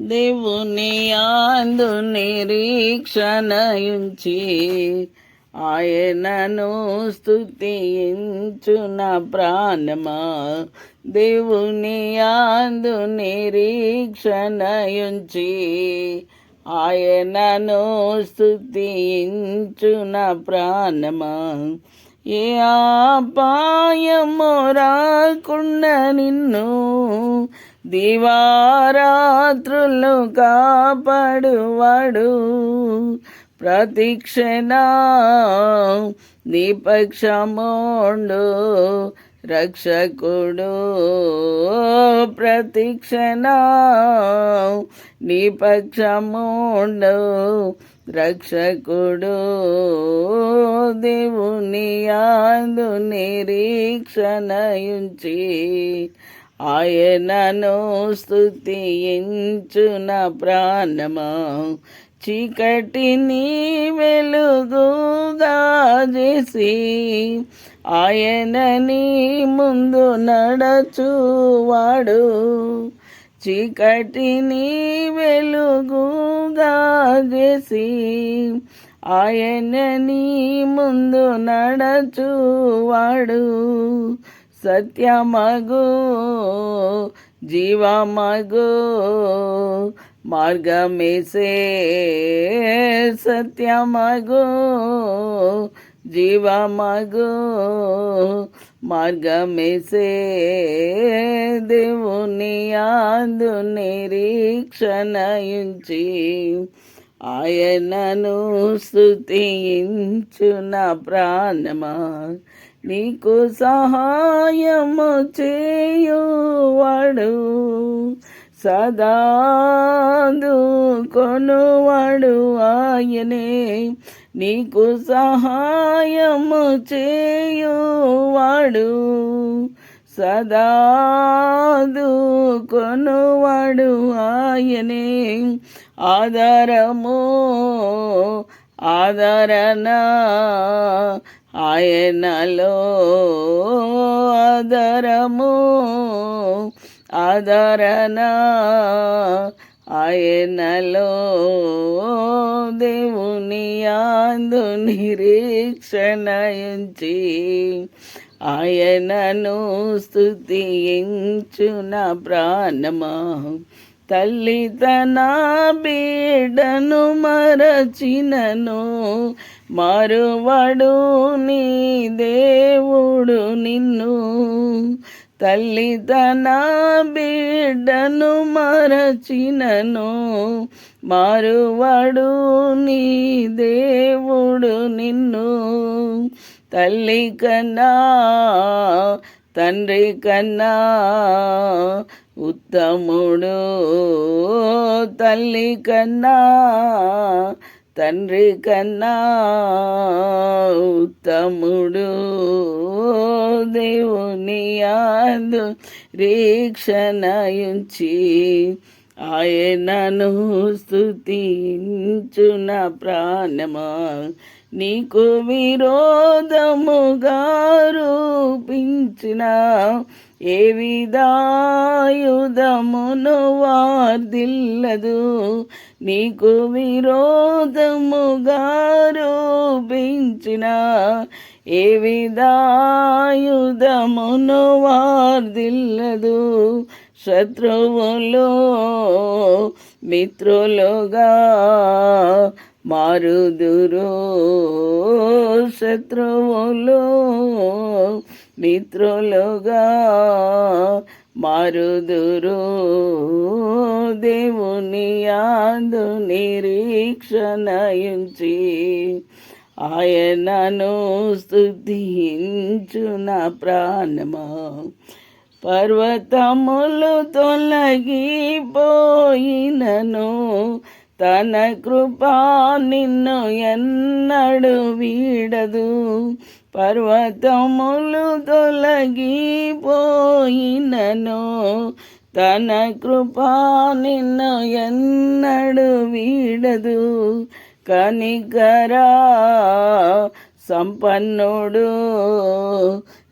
దేవుని యాందు నిరీక్షణయుంచి ఆయనను స్థుతించున ప్రాణమా. దేవుని యాందు నిరీక్షణయుంచి ఆయనను స్థుతించున ప్రాణమా. ఏ ఆపాయము రాకుండా నిన్ను దివారాత్రులు కాపాడువాడు. ప్రతిక్షణ నిపక్షముండు రక్షకుడు. ప్రతిక్షణ నిపక్షముండు రక్షకుడు. దేవుని యాందు నిరీక్షణయుంచి ఆయనను స్థుతించున ప్రాణమా. చీకటిని వెలుగుగా చేసి ఆయనని ముందు నడచువాడు. చీకటిని వెలుగుగా చేసి ఆయనని ముందు నడచువాడు. సత్యమగు జీవమగు మార్గమేసే సత్యమగు జీవమగు మార్గమేసే దేవుని యాందు నిరీక్షణయుంచి ఆయనను స్తుతించున ప్రాణమా. నీకు సహాయము చేయువాడు సదాదు కొనువాడు ఆయనే. నీకు సహాయము చేయువాడు సదాదు కొనువాడు ఆయనే. ఆధారము ఆదరణ ఆయనలో ఆదరము ఆదరణ. ఆయనలో దేవుని యాందు నిరీక్షణయుంచి ఆయనను స్థుతించున ప్రాణమా. తల్లి తన బీడను మరచినను మరువడు నీ దేవుడు నిన్ను. తల్లి తన బిడ్డను మరచినను మరువడు నీ దేవుడు నిన్ను. తల్లి కన్నా తండ్రి కన్నా ఉత్తముడు తల్లి కన్నా తండ్రి కన్నా ఉత్తముడు. దేవుని యాందు రీక్షణయుంచి ఆయనను స్థుతించున ప్రాణమా నీకు విరోధముగా రూపించిన ఏ విధాయుధమును వార్దిల్లదు. నీకు విరోధముగా రూపించిన ఏ విధాయుధమును వార్దిల్లదు. శత్రువులు మిత్రులుగా మారుదురు శత్రువులు మిత్రులుగా మారుదురు దేవుని యాందు నిరీక్షణయుంచి ఆయనను స్తుతించున ప్రాణమా. పర్వతములు తొలగిపోయినను తన కృపా నిన్ను ఎన్నడు వీడదు. పర్వతములు తొలగిపోయినను. తన కృపా నిన్ను ఎన్నడు వీడదు. కనికరా సంపన్నుడు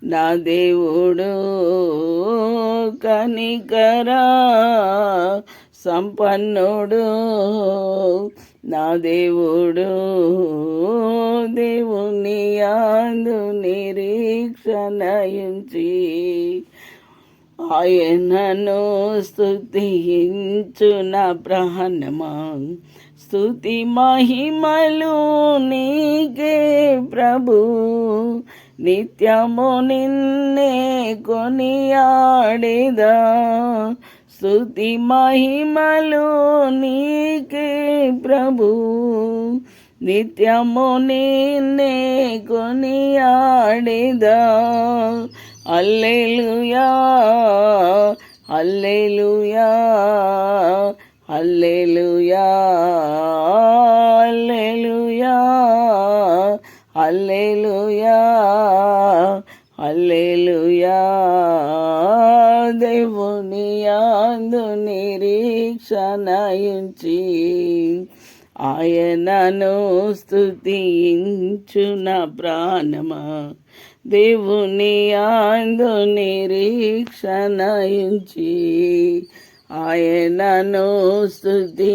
నా దేవుడు. కనికరా సంపన్నుడు నా దేవుడు దేవుని యాందు నిరీక్షణయుంచి ఆయనను స్థుతించు నా ప్రాణమా స్థుతి మహిమలు నీకే ప్రభు. నిత్యము నిన్నే కొనియాడేదా. స్థుతి మహిమలు నీకే ప్రభు. నిత్యము నిన్నే కొనియాడేదా. Alleluia alleluia alleluia alleluia alleluia alleluia దేవుని యాందు నిరీక్షణయుంచి ఆయనను స్థుతించున నా ప్రాణమా. దేవుని యాందు నిరీక్షణయుంచి ఆయనను స్థుతి